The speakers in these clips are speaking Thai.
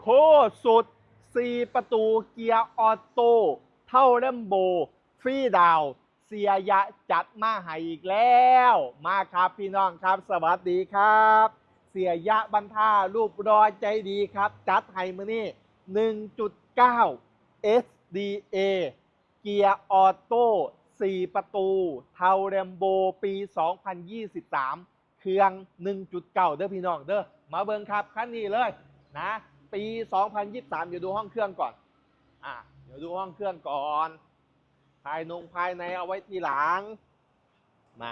โคตรสุด 4 ประตูเกียร์ออโต้เท่าแลมโบ ฟรีดาว เสียยะจัดมาให้อีกแล้ว มาครับพี่น้องครับ สวัสดีครับ เสียยะบรรท่ารูปรอใจดีครับ จัดให้มานี่ 1.9 SDA เกียร์ออโต้4 ประตู เทาเรมโบปี 2023 เครื่อง 1.9 เด้อพี่น้องเด้อ มาเบิ่งครับคันนี้เลยนะ ปี 2023 เดี๋ยวดูห้องเครื่องก่อน อะ เดี๋ยวดูห้องเครื่องก่อน ภายนงภายในเอาไว้ทีหลัง มา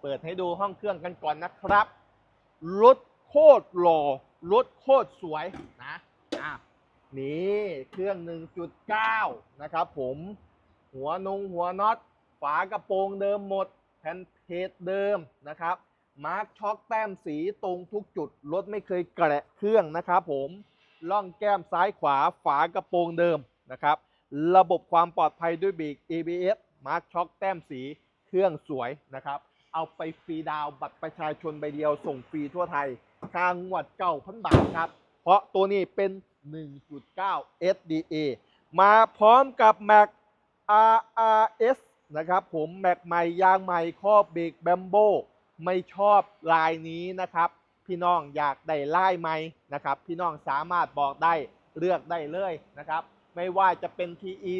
เปิดให้ดูห้องเครื่องกันก่อนนะครับ รถโคตรหล่อ รถโคตรสวยนะ อะ นี่เครื่อง 1.9 นะครับผม หัวนงหัวน็อต ฝากระโปรงเดิมหมด แผ่นเพจเดิมนะครับมาร์คช็อคแต้มสีตรงทุกจุด รถไม่เคยแกะเครื่องนะครับผม ล่องแก้มซ้ายขวาฝากระโปรงเดิมนะครับ ระบบความปลอดภัยด้วยเบรก ABS มาร์คช็อคแต้มสีเครื่องสวยนะครับ เอาไปฟรีดาวบัตรประชาชนใบเดียวส่งฟรีทั่วไทยค่างวัดเก้าพันบาทครับ เพราะตัวนี้เป็น 1.9 SDA มาพร้อมกับ Mac RRS นะครับผม แม็กใหม่ยางใหม่ครอบเบรกแบมโบไม่ชอบลายนี้นะครับ พี่น้องอยากได้ไลายไหมนะครับ พี่น้องสามารถบอกได้เลือกได้เลยนะครับ ไม่ว่าจะเป็น TE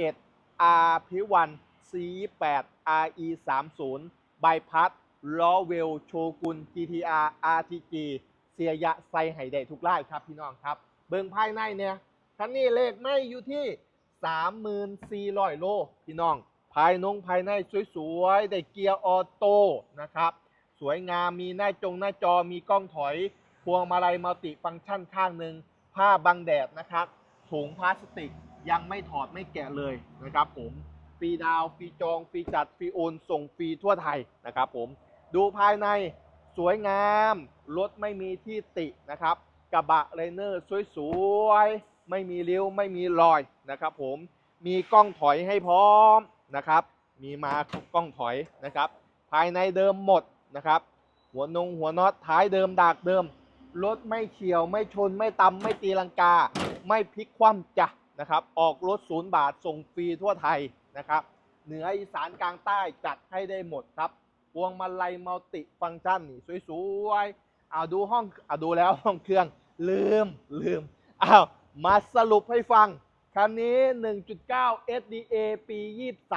37 R p 1 C 8 RE 30 b y p a s ล้อเวลโชกุน GTR RTG เสียยะไซไห่ได้ทุกลายครับพี่น้องครับ เบิ่งภายในเนี่ยคันนี้เลขไม่อยู่ที่ 34,000โลพี่น้อง ภายนงภายในสวยๆ ได้เกียร์ออโต้นะครับ สวยงาม มีหน้าจงหน้าจอ มีกล้องถอย พวงมาลัยมัลติฟังก์ชันข้างหนึ่ง ผ้าบังแดดนะครับ ถุงพลาสติกยังไม่ถอดไม่แกะเลยนะครับผมฟรีดาวฟรีจองฟรีจัดฟรีโอนส่งฟรีทั่วไทยนะครับผมดูภายในสวยงามรถไม่มีที่ตินะครับ กระบะเลเนอร์สวยๆ ไม่มีริ้วไม่มีรอยนะครับผมมีกล้องถอยให้พร้อมนะครับ มีมากล้องถอยนะครับ ภายในเดิมหมด นะครับ หัวนงหัวน็อตท้ายเดิมดากเดิม รถไม่เฉียวไม่ชนไม่ตำไม่ตีลังกา ไม่พลิกคว่ำจ้ะนะครับ ออกรถศูนย์บาทส่งฟรีทั่วไทยนะครับ เหนืออีสานกลางใต้จัดให้ได้หมดครับพวงมาลัยมัลติฟังก์ชันนี่สวยๆเอาดูห้องเอาดูแล้วห้องเครื่องลืมลืมอ้าวมาสรุปให้ฟัง คันนี้ 1.9 SDA ปี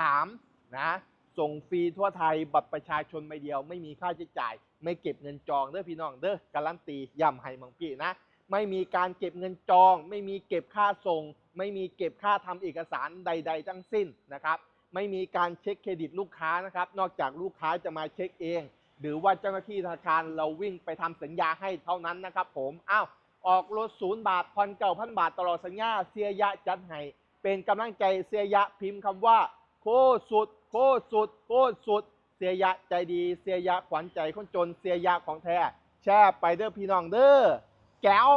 23 นะ ส่งฟรีทั่วไทยบัตรประชาชนใบเดียว ไม่มีค่าใช้จ่าย ไม่เก็บเงินจองเด้อพี่น้องเด้อการันตีย้ำให้มังพี่นะ ไม่มีการเก็บเงินจอง ไม่มีเก็บค่าส่ง ไม่มีเก็บค่าทำเอกสารใด ๆ ทั้งสิ้นนะครับ ไม่มีการเช็คเครดิตลูกค้านะครับ นอกจากลูกค้าจะมาเช็คเอง หรือว่าเจ้าหน้าที่ธนาคารเราวิ่งไปทำสัญญาให้เท่านั้นนะครับ ผมอ้าวออกรถศูนย์บาทผ่อนเก่าพันบาทตลอดสัญญาเสียยะจัดให้เป็นกำลังใจเสียยะพิมพ์คำว่า โคตรสุด โคตรสุดโคตรสุด เสียยะใจดี เสียยะขวัญใจคนจน เสียยะของแท้ แช่ไปเด้อพี่น้องเด้อ แก้ว